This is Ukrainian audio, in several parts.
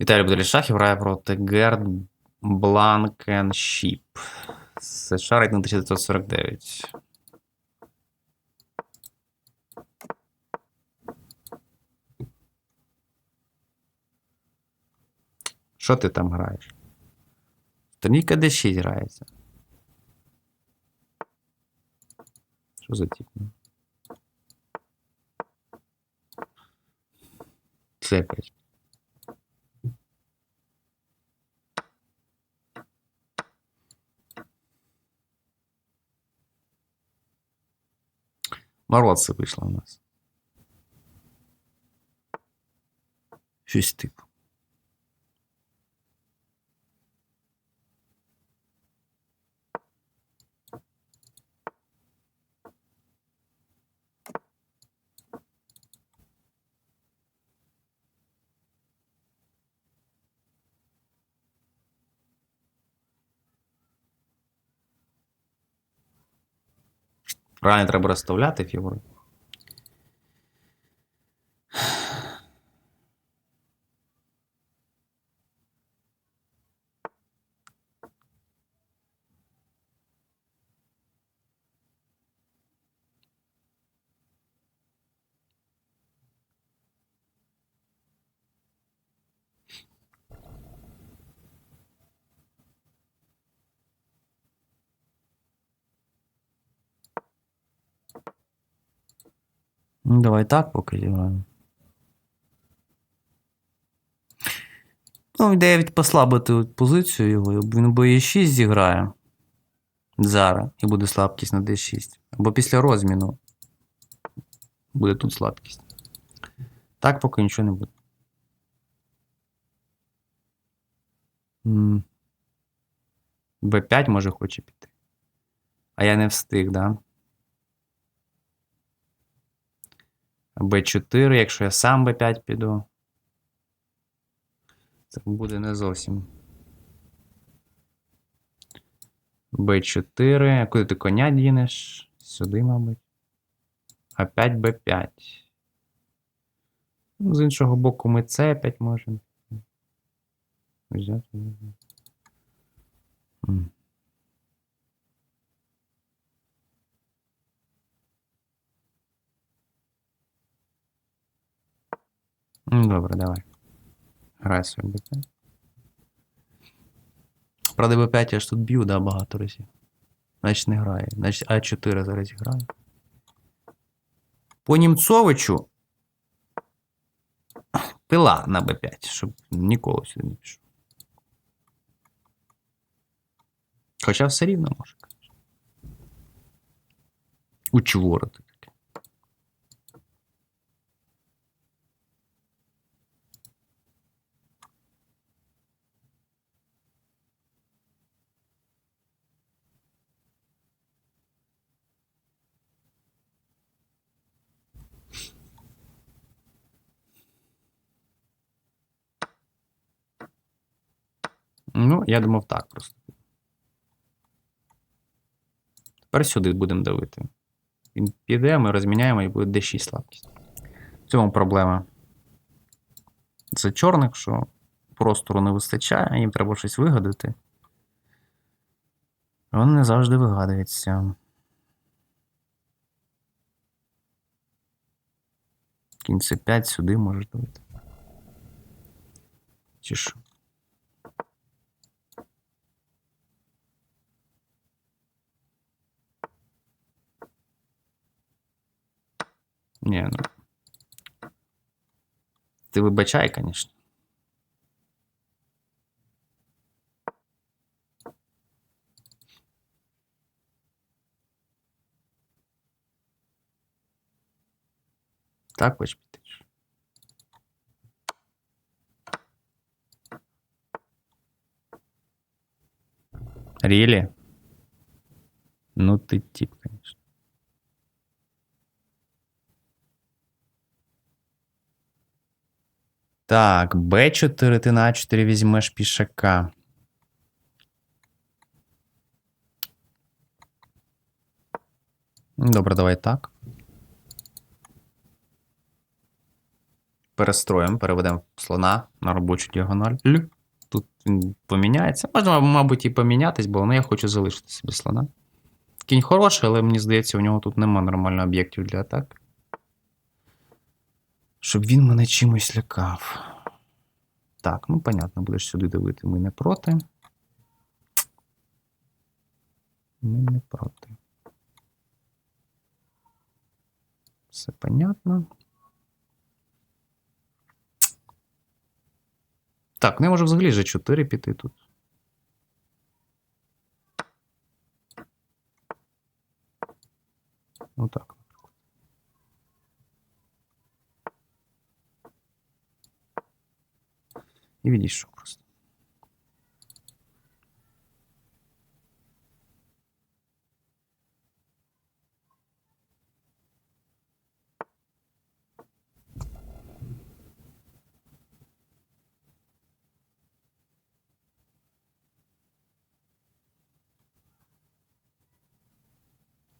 Віталій Буделі Шахів грає проти Герд Бланкеншіп. США рейтинг 1949. Що ти там граєш? Турнійка D6 грається. Що за тип? Це опять. Морозце вийшло у нас. Щось типу. Правильно треба розставляти фігури. Ну, давай так поки зіграємо. Ну, ідея від послабити позицію його, він бо e6 зіграє зараз і буде слабкість на d6. Або після розміну буде тут слабкість. Так поки нічого не буде. М. b5 може хоче піти. А я не встиг, да? B4, якщо я сам b5 піду. Це буде не зовсім. b4. Куди ти коня дінеш? Сюди, мабуть. А5 b5. Ну, з іншого боку, ми c5 можемо. Взяти. Добре, давай. Грай собі b5. Правда, b5 я ж тут б'ю, да, багато разів. Значить не грає. Значить А4 зараз граю. По Німцовичу пила на b5, щоб ніколи сюди не пішов. Хоча все рівно може, звісно. Учворити Ну, я думав так просто. Тепер сюди будемо давити. Він піде, ми розміняємо і буде D6 слабкість. В цьому проблема. Це чорних, що простору не вистачає, їм треба щось вигадати. Вони не завжди вигадуються. Кінь c 5 сюди може давити. Чи що? Ні, ну. Ти вибачай, звісно. Так хоч піти. Рілі? Ну ти тип, конечно. Так, Б4 ти на А4 візьмеш пішака. Ну, Добре, давай так. перестроїмо, переведемо слона на робочу діагональ. Тут він поміняється. Можна, мабуть, і помінятись, бо ну, я хочу залишити собі слона. Кінь хороший, але мені здається, у нього тут нема нормально об'єктів для атак. Щоб він мене чимось лякав. Так, ну понятно, будеш сюди дивити. Ми не проти. Ми не проти. Все понятно. Так, ну я можу взагалі вже 4 піти тут. Ну так. І відійшов просто.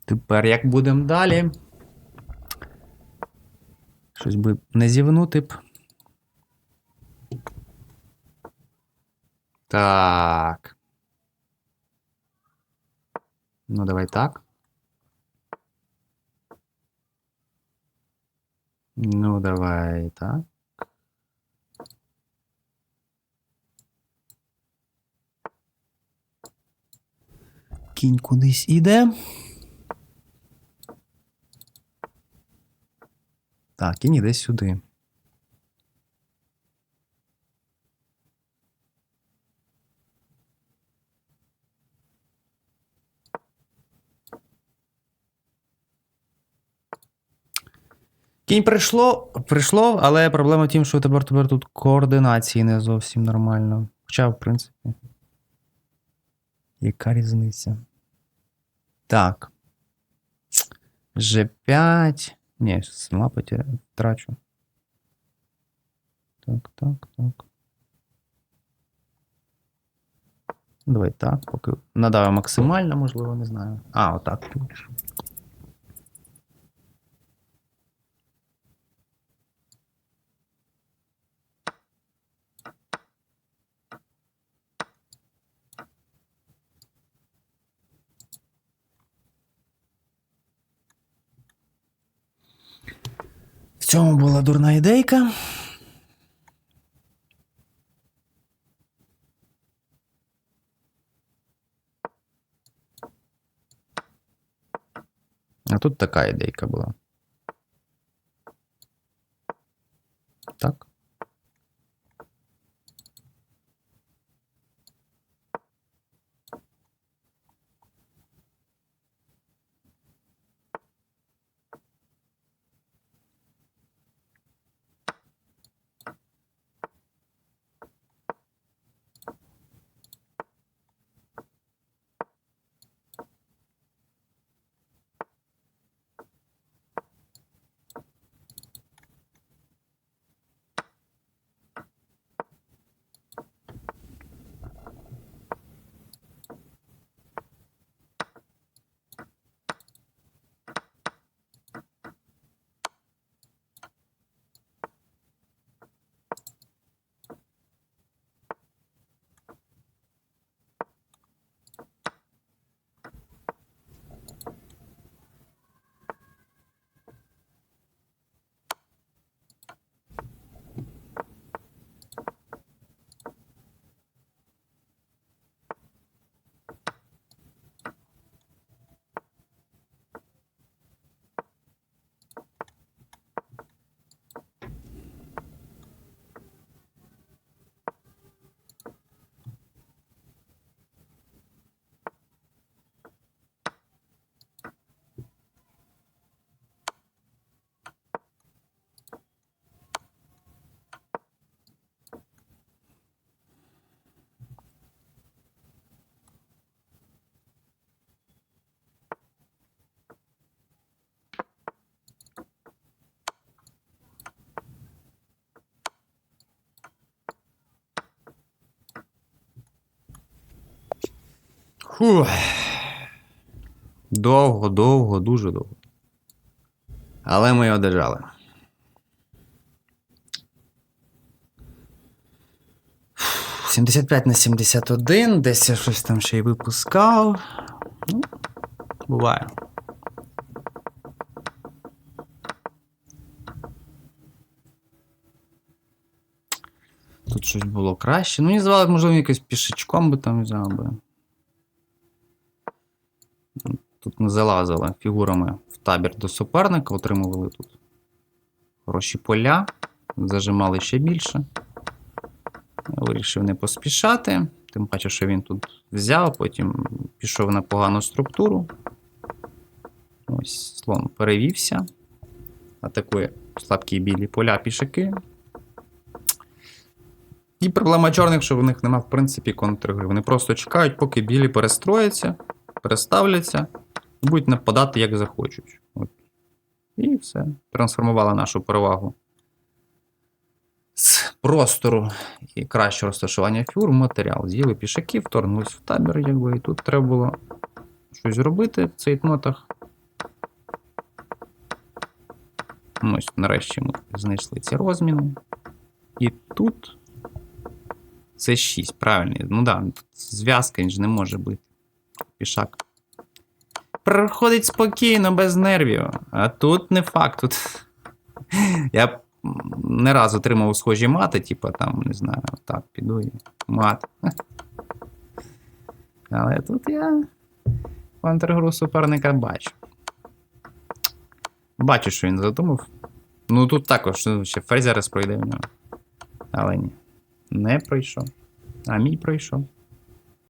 Тепер як будемо далі? Щось би не зівнути б. Так. Ну, давай так. Ну, давай так. Кінь кудись іде. Так, кінь іде сюди. Кінь прийшло, прийшло, але проблема в тім, що тепер, тепер тут координації не зовсім нормально. Хоча, в принципі. Яка різниця? Так. G5. Ні, сама втрачу. Так, так, так. Давай так, поки надаю максимально, можливо, не знаю. А, отак. Цьому була дурна ідейка. А тут така ідейка була. Фух. Довго, довго, дуже довго. Але ми його держали. Фух. 75 на 71, десь я щось там ще й випускав. Ну, Буває. Тут щось було краще. Ну, мені звали, можливо, якось пішечком би там взяв би. Тут ми залазили фігурами в табір до суперника, отримували тут хороші поля, зажимали ще більше. Я вирішив не поспішати. Тим паче, що він тут взяв, потім пішов на погану структуру. Ось слон перевівся. Атакує слабкі білі поля пішаки. І проблема чорних, що в них нема, в принципі, контргри. Вони просто чекають, поки білі перестрояться, переставляться будуть нападати, як захочуть. От. І все. Трансформувала нашу перевагу з простору і кращого розташування фігур матеріал. З'їли пішаки, вторгнулись в табір, якби, і тут треба було щось зробити в цих нотах. Ну, Ось, нарешті ми знайшли ці розміни. І тут це 6, правильно. Ну так, да, зв'язка ж не може бути. Пішак. Проходить спокійно, без нервів. А тут не факт. Тут... Я не раз отримав схожі мати, типу там, не знаю, так, піду і мат. Але тут я контргру суперника бачу. Бачу, що він задумав. Ну тут також ну, ще ферзь пройде в нього. Але ні. Не пройшов. А мій пройшов.